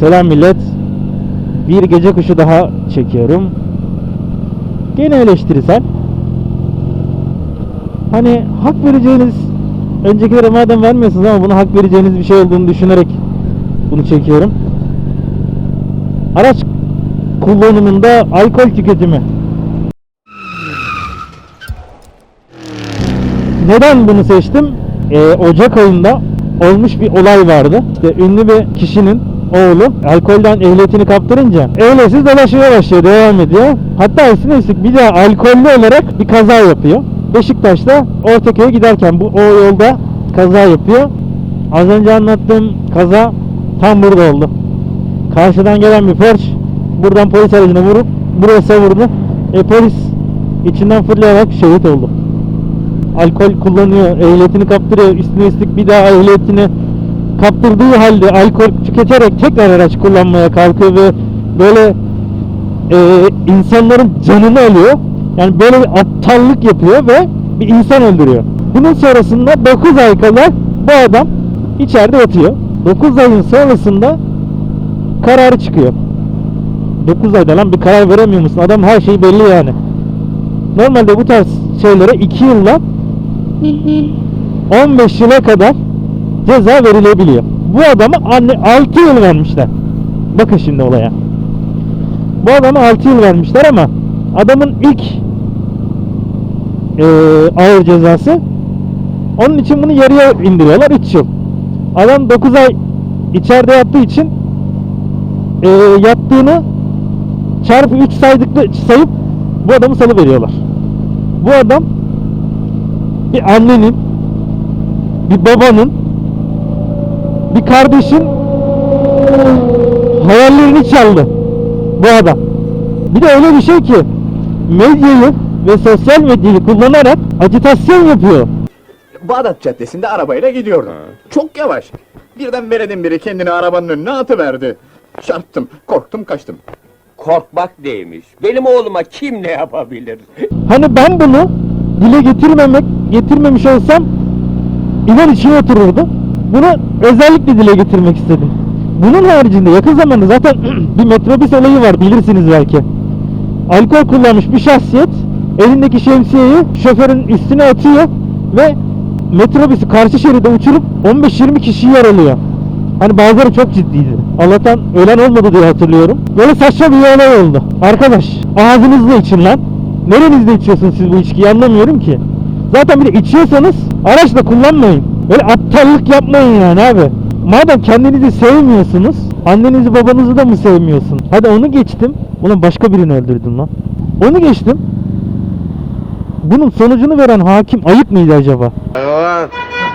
Selam millet. Bir gece kuşu daha çekiyorum. Gene eleştirisel. Hani hak vereceğiniz öncekilere madem vermiyorsunuz ama buna hak vereceğiniz bir şey olduğunu düşünerek bunu çekiyorum. Araç kullanımında alkol tüketimi. Neden bunu seçtim? Ee, Ocak ayında olmuş bir olay vardı. İşte ünlü bir kişinin oğlu alkolden ehliyetini kaptırınca ehliyetsiz dolaşmaya başlıyor, devam ediyor. Hatta üstlük bir daha alkollü olarak bir kaza yapıyor. Beşiktaş'ta Ortaköy'e giderken bu o yolda kaza yapıyor. Az önce anlattığım kaza tam burada oldu. Karşıdan gelen bir Porsche buradan polis aracına vurup buraya savurdu. E polis içinden fırlayarak şehit oldu alkol kullanıyor, ehliyetini kaptırıyor, üstüne üstlük bir daha ehliyetini kaptırdığı halde alkol tüketerek tekrar araç kullanmaya kalkıyor ve böyle e, insanların canını alıyor. Yani böyle bir aptallık yapıyor ve bir insan öldürüyor. Bunun sonrasında 9 ay kadar bu adam içeride yatıyor. 9 ayın sonrasında kararı çıkıyor. 9 ayda lan bir karar veremiyor musun? Adam her şey belli yani. Normalde bu tarz şeylere 2 yılla 15 yıla kadar ceza verilebiliyor. Bu adama anne 6 yıl vermişler. Bakın şimdi olaya. Bu adama 6 yıl vermişler ama adamın ilk eee, ağır cezası onun için bunu yarıya indiriyorlar 3 yıl. Adam 9 ay içeride yattığı için eee yattığını çarpı 3 saydıklı sayıp bu adamı salı veriyorlar. Bu adam bir annenin, bir babanın, bir kardeşin hayallerini çaldı bu adam. Bir de öyle bir şey ki medyayı ve sosyal medyayı kullanarak acitasyon yapıyor. Bağdat Caddesi'nde arabayla gidiyordum. Çok yavaş. Birden veredim biri kendini arabanın önüne atıverdi. Çarptım, korktum, kaçtım. Korkmak neymiş? Benim oğluma kim ne yapabilir? Hani ben bunu dile getirmemek, getirmemiş olsam inan içine otururdu. Bunu özellikle dile getirmek istedim. Bunun haricinde yakın zamanda zaten bir metrobüs olayı var bilirsiniz belki. Alkol kullanmış bir şahsiyet elindeki şemsiyeyi şoförün üstüne atıyor ve metrobüsü karşı şeride uçurup 15-20 kişiyi yaralıyor. Hani bazıları çok ciddiydi. Allah'tan ölen olmadı diye hatırlıyorum. Böyle saçma bir olay oldu. Arkadaş ağzınızla için lan. Nerenizde içiyorsunuz siz bu içkiyi anlamıyorum ki. Zaten bir de içiyorsanız araçla kullanmayın. Böyle aptallık yapmayın yani abi. Madem kendinizi sevmiyorsunuz, annenizi babanızı da mı sevmiyorsun? Hadi onu geçtim. Ulan başka birini öldürdün lan. Onu geçtim. Bunun sonucunu veren hakim ayıp mıydı acaba? Ulan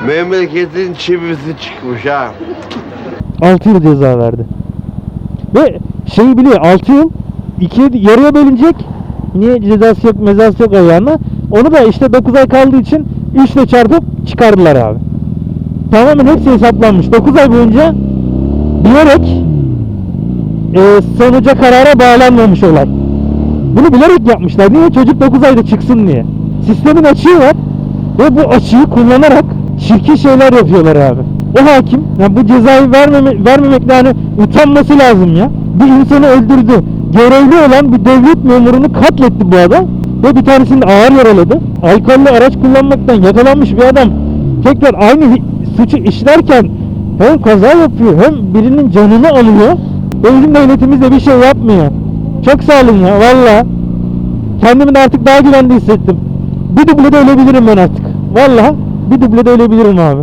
memleketin çivisi çıkmış ha. 6 yıl ceza verdi. Ve şeyi biliyor 6 yıl ikiye yarıya bölünecek. Niye cezası yok mezası yok ayağına. Onu da işte 9 ay kaldığı için 3 ile çarpıp çıkardılar abi. Tamamen hepsi hesaplanmış. 9 ay boyunca bilerek e, sonuca karara bağlanmamış olay. Bunu bilerek yapmışlar. Niye? Çocuk 9 ayda çıksın diye. Sistemin açığı var. Ve bu açığı kullanarak çirkin şeyler yapıyorlar abi. O hakim yani bu cezayı vermeme, vermemekle hani utanması lazım ya. Bir insanı öldürdü. Görevli olan bir devlet memurunu katletti bu adam. Ve bir tanesini ağır yaraladı. Alkollü araç kullanmaktan yakalanmış bir adam tekrar aynı suçu işlerken hem kaza yapıyor hem birinin canını alıyor. Ve bizim devletimiz de bir şey yapmıyor. Çok sağ olun ya valla. Kendimi de artık daha güvende hissettim. Bir dublede ölebilirim ben artık. Valla bir dublede ölebilirim abi.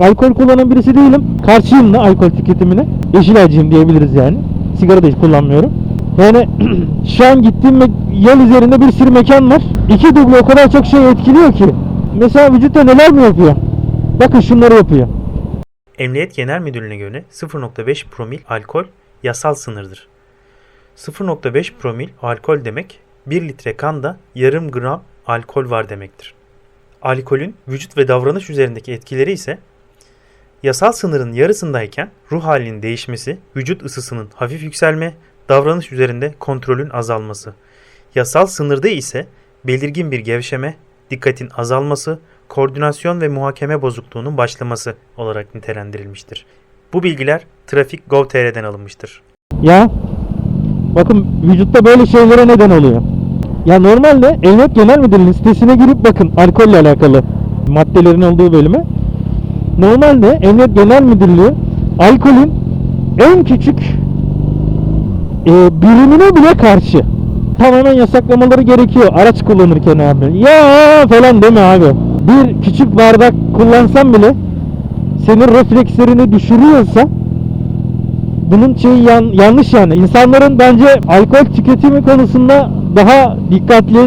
Alkol kullanan birisi değilim. Karşıyım da alkol tüketimine. Yeşilaycıyım diyebiliriz yani. Sigara da hiç kullanmıyorum. Yani şu an gittiğim yol üzerinde bir sürü mekan var. İki duble o kadar çok şey etkiliyor ki. Mesela vücutta neler mi yapıyor? Bakın şunları yapıyor. Emniyet Genel Müdürlüğü'ne göre 0.5 promil alkol yasal sınırdır. 0.5 promil alkol demek 1 litre kanda yarım gram alkol var demektir. Alkolün vücut ve davranış üzerindeki etkileri ise yasal sınırın yarısındayken ruh halinin değişmesi, vücut ısısının hafif yükselme, davranış üzerinde kontrolün azalması. Yasal sınırda ise belirgin bir gevşeme, dikkatin azalması, koordinasyon ve muhakeme bozukluğunun başlaması olarak nitelendirilmiştir. Bu bilgiler Trafik Gov.tr'den alınmıştır. Ya bakın vücutta böyle şeylere neden oluyor. Ya normalde Emniyet Genel Müdürlüğü'nün sitesine girip bakın alkolle alakalı maddelerin olduğu bölüme. Normalde Emniyet Genel Müdürlüğü alkolün en küçük e, birimine bile karşı. Tamamen yasaklamaları gerekiyor araç kullanırken abi. Ya falan deme abi. Bir küçük bardak kullansan bile senin reflekslerini düşürüyorsa bunun şeyi yan- yanlış yani. İnsanların bence alkol tüketimi konusunda daha dikkatli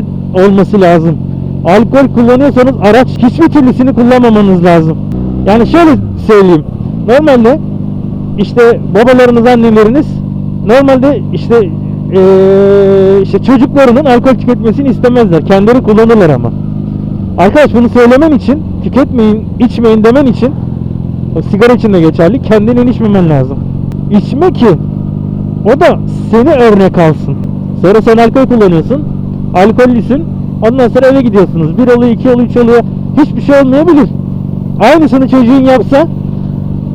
olması lazım. Alkol kullanıyorsanız araç hiçbir türlüsünü kullanmamanız lazım. Yani şöyle söyleyeyim. Normalde işte babalarınız, anneleriniz normalde işte eee, işte çocuklarının alkol tüketmesini istemezler. Kendileri kullanırlar ama. Arkadaş bunu söylemen için tüketmeyin, içmeyin demen için o sigara için de geçerli. Kendinin içmemen lazım. İçme ki o da seni örnek alsın. Sonra sen alkol kullanıyorsun. Alkollüsün. Ondan sonra eve gidiyorsunuz. Bir oluyor, iki oluyor, üç oluyor. Hiçbir şey olmayabilir. Aynısını çocuğun yapsa,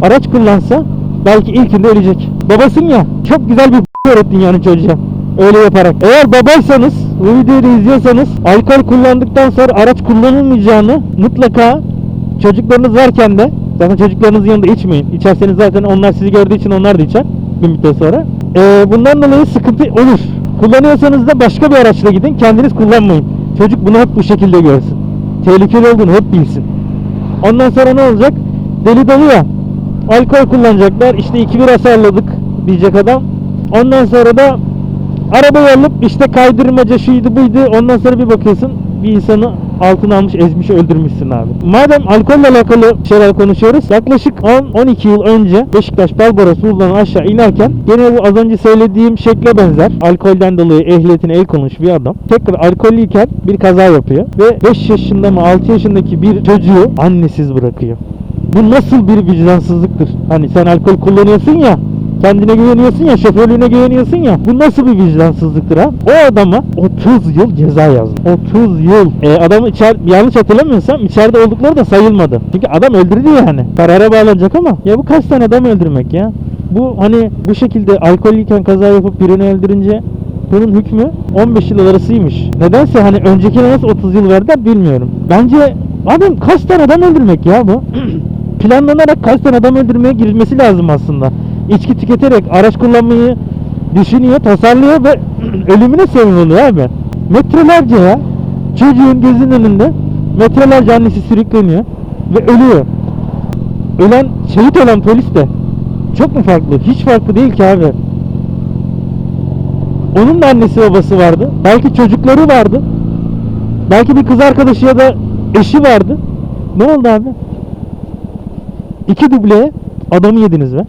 araç kullansa belki ilkinde ölecek. Babasın ya, çok güzel bir öğrettin yani çocuğa. Öyle yaparak. Eğer babaysanız, bu videoyu izliyorsanız, alkol kullandıktan sonra araç kullanılmayacağını mutlaka çocuklarınız varken de zaten çocuklarınızın yanında içmeyin. İçerseniz zaten onlar sizi gördüğü için onlar da içer bir müddet sonra. Ee, bundan dolayı sıkıntı olur. Kullanıyorsanız da başka bir araçla gidin. Kendiniz kullanmayın. Çocuk bunu hep bu şekilde görsün. Tehlikeli olduğunu hep bilsin. Ondan sonra ne olacak? Deli dolu ya. Alkol kullanacaklar. İşte iki bir hasarladık diyecek adam. Ondan sonra da arabayı alıp işte kaydırmaca şuydu buydu. Ondan sonra bir bakıyorsun bir insanı altına almış ezmiş öldürmüşsün abi. Madem alkolle alakalı şeyler konuşuyoruz. Yaklaşık 10-12 yıl önce Beşiktaş Barbaros buradan aşağı inerken gene bu az önce söylediğim şekle benzer. Alkolden dolayı ehliyetine el konmuş bir adam. Tekrar alkollüyken bir kaza yapıyor. Ve 5 yaşında mı 6 yaşındaki bir çocuğu annesiz bırakıyor. Bu nasıl bir vicdansızlıktır? Hani sen alkol kullanıyorsun ya Kendine güveniyorsun ya, şoförlüğüne güveniyorsun ya. Bu nasıl bir vicdansızlıktır ha? O adama 30 yıl ceza yazdı. 30 yıl. E, adam içer, yanlış hatırlamıyorsam içeride oldukları da sayılmadı. Çünkü adam öldürdü yani. Karara bağlanacak ama. Ya bu kaç tane adam öldürmek ya? Bu hani bu şekilde alkollüyken kaza yapıp birini öldürünce bunun hükmü 15 yıl arasıymış. Nedense hani öncekine nasıl 30 yıl verdiler bilmiyorum. Bence adam kaç tane adam öldürmek ya bu? Planlanarak kaç tane adam öldürmeye girilmesi lazım aslında. İçki tüketerek araç kullanmayı düşünüyor, tasarlıyor ve ölümüne sebep oluyor abi. Metrelerce ya. Çocuğun gözünün önünde metrelerce annesi sürükleniyor ve ölüyor. Ölen, şehit olan polis de çok mu farklı? Hiç farklı değil ki abi. Onun da annesi babası vardı. Belki çocukları vardı. Belki bir kız arkadaşı ya da eşi vardı. Ne oldu abi? İki dubleye adamı yediniz be.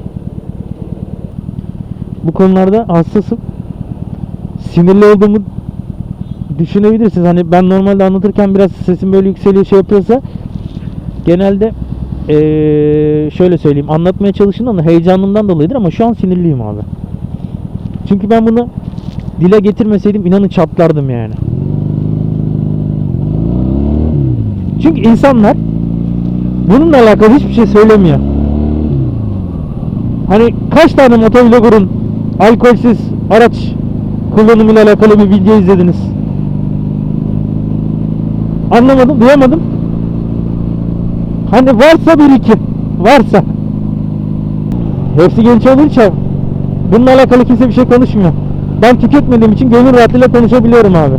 Bu konularda hassasım. Sinirli olduğumu düşünebilirsiniz. Hani ben normalde anlatırken biraz sesim böyle yükseliyor şey yapıyorsa genelde eee, şöyle söyleyeyim anlatmaya çalıştığımda ama heyecanımdan dolayıdır ama şu an sinirliyim abi. Çünkü ben bunu dile getirmeseydim inanın çatlardım yani. Çünkü insanlar bununla alakalı hiçbir şey söylemiyor. Hani kaç tane motovlogger'ın alkolsüz araç kullanımıyla alakalı bir video izlediniz? Anlamadım, duyamadım. Hani varsa bir iki, varsa. Hepsi genç için bununla alakalı kimse bir şey konuşmuyor. Ben tüketmediğim için gönül rahatlığıyla konuşabiliyorum abi.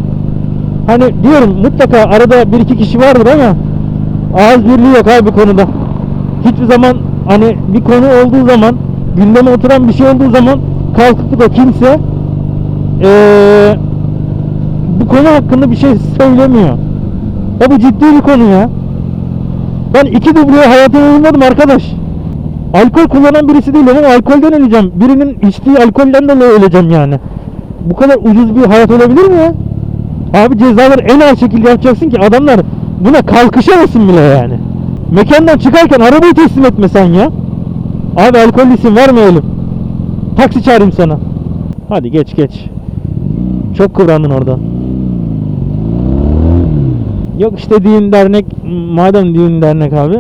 Hani diyorum mutlaka arada bir iki kişi vardır ama ağız birliği yok abi konuda. Hiçbir zaman hani bir konu olduğu zaman gündeme oturan bir şey olduğu zaman kalkıp da kimse eee, bu konu hakkında bir şey söylemiyor. Ya bu ciddi bir konu ya. Ben iki dubleye hayatımı bulmadım arkadaş. Alkol kullanan birisi değilim ama alkolden öleceğim. Birinin içtiği alkolden dolayı öleceğim yani. Bu kadar ucuz bir hayat olabilir mi ya? Abi cezaları en ağır şekilde yapacaksın ki adamlar buna kalkışamasın bile yani. Mekandan çıkarken arabayı teslim etmesen ya. Abi alkollüsün vermeyelim. Taksi çağırayım sana. Hadi geç geç. Çok kıvrandın orada. Yok işte düğün dernek madem düğün dernek abi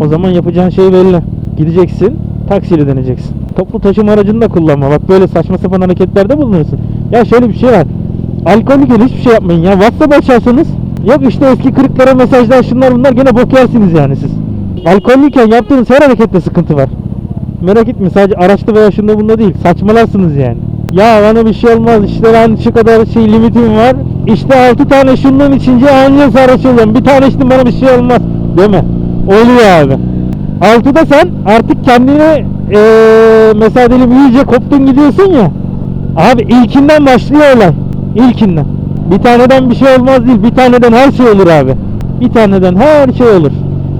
o zaman yapacağın şey belli. Gideceksin Taksiyle döneceksin. Toplu taşıma aracını da kullanma. Bak böyle saçma sapan hareketlerde bulunursun. Ya şöyle bir şey var. Alkollüken hiçbir şey yapmayın ya. WhatsApp açarsanız yok işte eski kırıklara mesajlar şunlar bunlar gene bok yersiniz yani siz. Alkollüyken yaptığınız her harekette sıkıntı var. Merak etme sadece araçta veya şunda bunda değil. Saçmalarsınız yani. Ya bana bir şey olmaz işte ben şu kadar şey limitim var. İşte 6 tane şundan içince anca sarhoş oluyorum. Bir tane içtim bana bir şey olmaz. Deme. Oluyor abi. 6'da sen artık kendine mesela diyelim iyice koptun gidiyorsun ya. Abi ilkinden başlıyor olay. İlkinden. Bir taneden bir şey olmaz değil. Bir taneden her şey olur abi. Bir taneden her şey olur.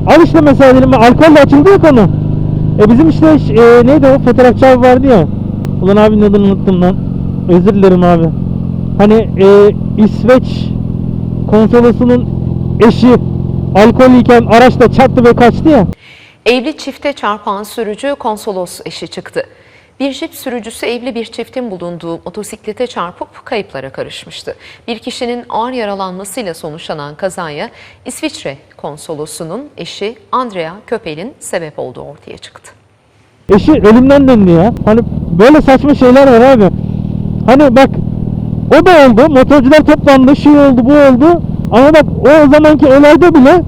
Al işte mesela diyelim alkolle açıldı ya konu. E bizim işte e, neydi o fotoğrafçı abi vardı ya. Ulan abinin adını unuttum lan. Özür dilerim abi. Hani e, İsveç konsolosunun eşi alkollüyken araçta çarptı ve kaçtı ya. Evli çifte çarpan sürücü konsolos eşi çıktı. Bir jip sürücüsü evli bir çiftin bulunduğu motosiklete çarpıp kayıplara karışmıştı. Bir kişinin ağır yaralanmasıyla sonuçlanan kazaya İsviçre konsolosunun eşi Andrea Köpel'in sebep olduğu ortaya çıktı. Eşi ölümden döndü ya. Hani böyle saçma şeyler var abi. Hani bak o da oldu. Motorcular toplandı. Şu oldu bu oldu. Ama bak o zamanki olayda bile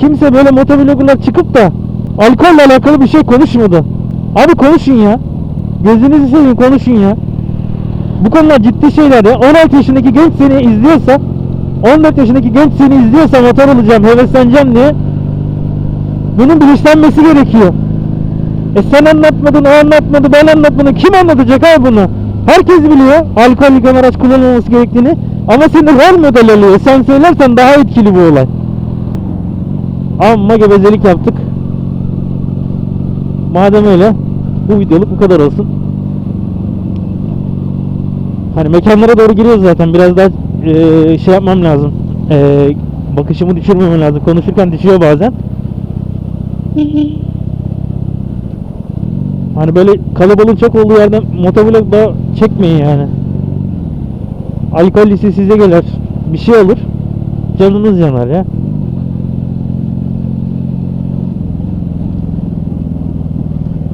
kimse böyle motovloggerlar çıkıp da alkolle alakalı bir şey konuşmadı. Abi konuşun ya. Gözünüzü seveyim konuşun ya. Bu konular ciddi şeyler ya. 16 yaşındaki genç seni izliyorsa 14 yaşındaki genç seni izliyorsa motor alacağım, hevesleneceğim diye bunun bilinçlenmesi gerekiyor. E sen anlatmadın, o anlatmadı, ben anlatmadım. Kim anlatacak abi bunu? Herkes biliyor alkollü araç kullanılmaması gerektiğini. Ama seni rol model alıyor. Sen söylersen daha etkili bu olay. Amma gevezelik yaptık. Madem öyle bu videoluk bu kadar olsun. Hani mekanlara doğru giriyoruz zaten. Biraz daha eee, şey yapmam lazım. Eee, bakışımı düşürmemem lazım. Konuşurken düşüyor bazen. Hani böyle kalabalığın çok olduğu yerden motovlog da çekmeyin yani. Alkol lise size gelir. Bir şey olur. Canınız yanar ya.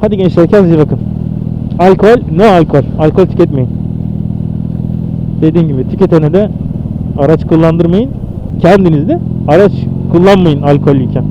Hadi gençler kendinize bakın. Alkol, no alkol. Alkol tüketmeyin. Dediğim gibi tüketene de araç kullandırmayın. Kendiniz de araç kullanmayın alkollüyken.